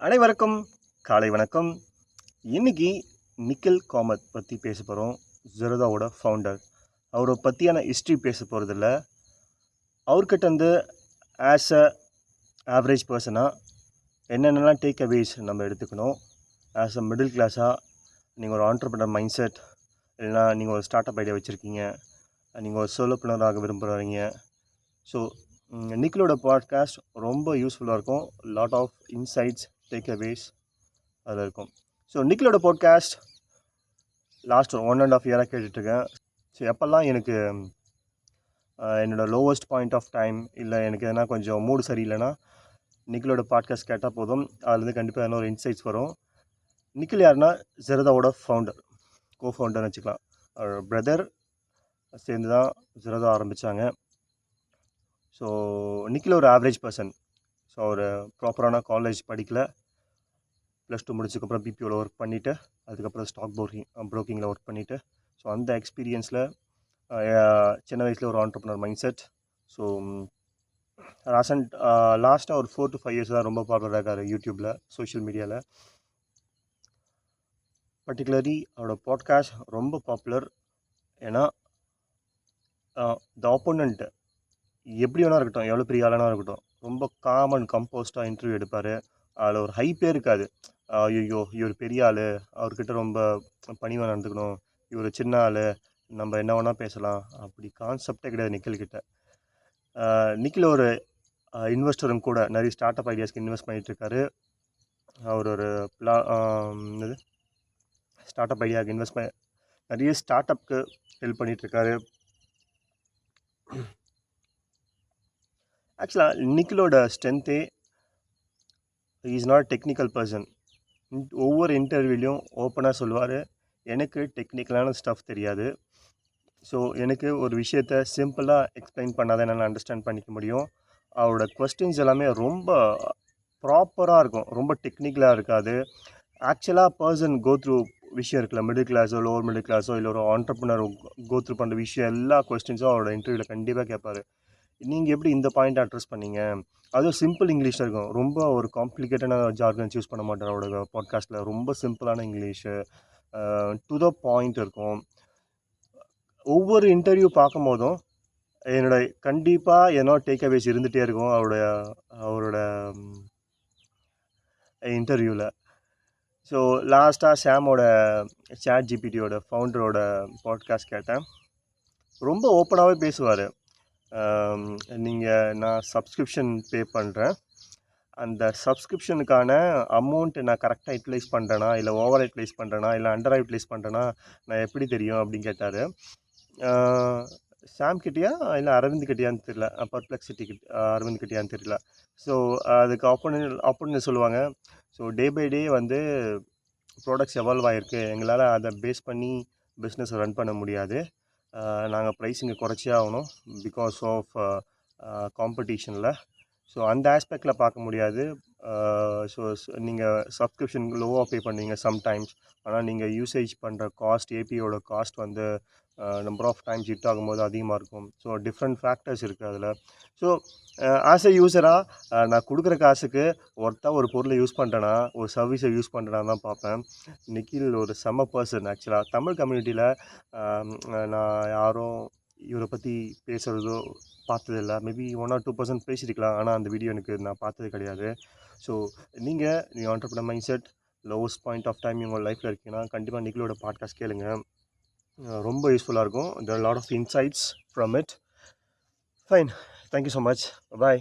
அனைவருக்கும் காலை வணக்கம். இன்னைக்கு நிக்கில் காமத் பற்றி பேச போகிறோம் ஜெரதாவோட ஃபவுண்டர் அவரை பற்றியான ஹிஸ்ட்ரி பேச போகிறதில்ல அவர்கிட்ட வந்து ஆஸ் அ ஆவரேஜ் பர்சனாக என்னென்னலாம் டேக் அவேஸ் நம்ம எடுத்துக்கணும். ஆஸ் அ மிடில் கிளாஸாக நீங்கள் ஒரு ஆண்டர்பிரினர் மைண்ட் செட் இல்லைனா நீங்கள் ஒரு ஸ்டார்ட் அப் ஐடியா வச்சுருக்கீங்க. நீங்கள் ஒரு சோலோப்பினராக விரும்புகிறீங்க ஸோ நிக்கிலோட பாட்காஸ்ட் ரொம்ப யூஸ்ஃபுல்லாக இருக்கும். லாட் ஆஃப் இன்சைட்ஸ் டேக் அவேஸ் அதில் இருக்கும். So நிக்கிலோட podcast last one and half இயராக கேட்டுட்ருக்கேன். ஸோ எப்போல்லாம் எனக்கு என்னோடய லோவஸ்ட் பாயிண்ட் ஆஃப் டைம் இல்லை எனக்கு எதனா கொஞ்சம் மூடு சரியில்லைன்னா நிக்கிலோட பாட்காஸ்ட் கேட்டால் போதும். அதுலேருந்து கண்டிப்பாக எதனா ஒரு இன்சைட்ஸ் வரும். நிக்கில் யாருன்னா ஜெரதாவோட ஃபவுண்டர் கோ ஃபவுண்டர்னு வச்சுக்கலாம். பிரதர் சேர்ந்து தான் ஜெரதா ஆரம்பித்தாங்க ஸோ நிக்கில் ஒரு ஆவரேஜ் பர்சன் ஸோ அவர் ப்ராப்பரான காலேஜ் படிக்கல. ப்ளஸ் டூ முடிச்சதுக்கப்புறம் பிபிஓவில் ஒர்க் பண்ணிவிட்டு அதுக்கப்புறம் ஸ்டாக் ப்ரோக்கிங் ப்ரோக்கிங்கில் ஒர்க் பண்ணிவிட்டு ஸோ அந்த எக்ஸ்பீரியன்ஸில் சின்ன வயசில் ஒரு entrepreneur mind set so recent லாஸ்ட்டாக ஒரு ஃபோர் டு ஃபைவ் இயர்ஸ் தான் ரொம்ப பாப்புலராக இருக்கார் யூடியூப்பில் சோஷியல் மீடியாவில் பர்டிகுலர்லி அவரோட பாட்காஸ்ட் ரொம்ப பாப்புலர் ஏன்னா த ஆப்போனண்ட்டு எப்படி வேணா இருக்கட்டும் எவ்வளோ பெரிய ஆளானா இருக்கட்டும் ரொம்ப காமன் கம்போஸ்டாக இன்டர்வியூ எடுப்பார். அதில் ஒரு ஹைப்பே இருக்காது. ஐயோ இவர் பெரிய ஆள். அவர்கிட்ட ரொம்ப பணிவாக நடந்துக்கணும். இவர் சின்ன ஆள். நம்ம என்ன வேணால் பேசலாம். அப்படி கான்செப்டே கிடையாது நிக்கில் கிட்ட. நிக்கில் ஒரு இன்வெஸ்டரும் கூட நிறைய ஸ்டார்ட் அப் ஐடியாஸ்க்கு இன்வெஸ்ட் பண்ணிகிட்ருக்காரு அவர் ஒரு பிளா இது ஸ்டார்ட் அப் ஐடியாவுக்கு இன்வெஸ்ட் பண்ண நிறைய ஸ்டார்ட் அப்க்கு ஹெல்ப் பண்ணிகிட்ருக்காரு ஆக்சுவலாக நிக்கிலோட ஸ்ட்ரென்த்தே இஸ் நாட் டெக்னிக்கல் பர்சன் ஒவ்வொரு இன்டர்வியூலையும் ஓப்பனாக சொல்லுவார். எனக்கு டெக்னிக்கலான ஸ்டஃப் தெரியாது. ஸோ எனக்கு ஒரு விஷயத்த சிம்பிளாக எக்ஸ்பிளைன் பண்ணாதான் என்னால் அண்டர்ஸ்டாண்ட் பண்ணிக்க முடியும். அவரோட கொஸ்டின்ஸ் எல்லாமே ரொம்ப ப்ராப்பராக இருக்கும். ரொம்ப டெக்னிக்கலாக இருக்காது. ஆக்சுவலாக பர்சன் கோ த்ரூ விஷயம் இருக்குல்ல மிடில் கிளாஸோ லோவர் மிடில் கிளாஸோ இல்லை ஒரு ஆண்டர்பனர் கோ த்ரூ பண்ணுற விஷயம் எல்லா கொஸ்டின்ஸும் அவரோட இன்டர்வியூவில் கண்டிப்பாக கேட்பார் நீங்கள் எப்படி இந்த பாயிண்ட் அட்ரஸ் பண்ணீங்க? அதுவும் சிம்பிள் இங்கிலீஷில் இருக்கும். ரொம்ப ஒரு காம்ப்ளிகேட்டான ஜார்கன்ஸ் யூஸ் பண்ண மாட்டார் அவரோட பாட்காஸ்ட்டில் ரொம்ப சிம்பிளான இங்கிலீஷு டு த பாயிண்ட் இருக்கும். ஒவ்வொரு இன்டர்வியூ பார்க்கும்போதும் என்னோட கண்டிப்பாக ஏன்னோ டேக் அவேஸ் இருந்துகிட்டே இருக்கும் அவரோட அவரோட இன்டர்வியூவில் ஸோ லாஸ்ட்டாக சாமோட சேட் ஜிபிடியோட ஃபவுண்டரோட பாட்காஸ்ட் கேட்டேன். ரொம்ப ஓப்பனாகவே பேசுவார். நீங்கள் நான் சப்ஸ்கிரிப்ஷன் பே பண்ணுறேன் அந்த சப்ஸ்கிரிப்ஷனுக்கான அமௌண்ட்டு நான் கரெக்டாக யூட்டிலைஸ் பண்ணுறேனா இல்லை ஓவர் யூட்டிலைஸ் பண்ணுறேனா இல்லை அண்டர் யூட்டிலைஸ் பண்ணுறேனா நான் எப்படி தெரியும் அப்படின்னு கேட்டார். சாம் கிட்டேயா இல்லை அரவிந்த் கிட்டேயான்னு தெரியல. பர்ப்ளெக்சிட்டி கிட்ட அரவிந்த் கிட்டேயான்னு தெரியல. ஸோ அதுக்கு ஆப்போனன் ஆப்போனன் சொல்லுவாங்க. ஸோ டே பை டே வந்து ப்ராடக்ட்ஸ் எவால்வ் ஆகிருக்கு எங்களால் அதை பேஸ் பண்ணி பிஸ்னஸ் ரன் பண்ண முடியாது. நாங்கள் ப்ரைஸ் இங்கே குறைச்சே ஆகணும். பிகாஸ் ஆஃப் காம்படிஷனில் ஸோ அந்த ஆஸ்பெக்டில் பார்க்க முடியாது. ஸோ நீங்கள் சப்ஸ்கிரிப்ஷன் லோவாக பே பண்ணுவீங்க சம்டைம்ஸ் ஆனால் நீங்கள் யூசேஜ் பண்ணுற காஸ்ட் ஏபியோட காஸ்ட் வந்து நம்பர் ஆஃப் டைம்ஸ் ஹிட் ஆகும்போது அதிகமாக இருக்கும். ஸோ டிஃப்ரெண்ட் ஃபேக்டர்ஸ் இருக்குது அதில். ஸோ ஆஸ் எ யூஸராக நான் கொடுக்குற காசுக்கு ஒர்த்தாக ஒரு பொருளை யூஸ் பண்ணுறேன்னா ஒரு சர்வீஸை யூஸ் பண்ணுறேன்னா தான் பார்ப்பேன். நிக்கில் ஒரு செம்ம பர்சன் ஆக்சுவலாக தமிழ் கம்யூனிட்டியில் நான் யாரும் இவரை பற்றி பேசுகிறதோ பார்த்ததில்ல maybe one or two percent பேசியிருக்கலாம் ஆனால் அந்த வீடியோ எனக்கு நான் பார்த்தது கிடையாது. ஸோ நீங்கள் நீ ஆண்டர்பனர் mindset lowest point of time உங்கள் லைஃப்பில் இருக்கீங்கன்னா கண்டிப்பாக நிக்கிலோட பாட்காஸ்ட் கேளுங்க. ரொம்ப யூஸ்ஃபுல்லாக இருக்கும். There lot of insights from it fine thank you so much bye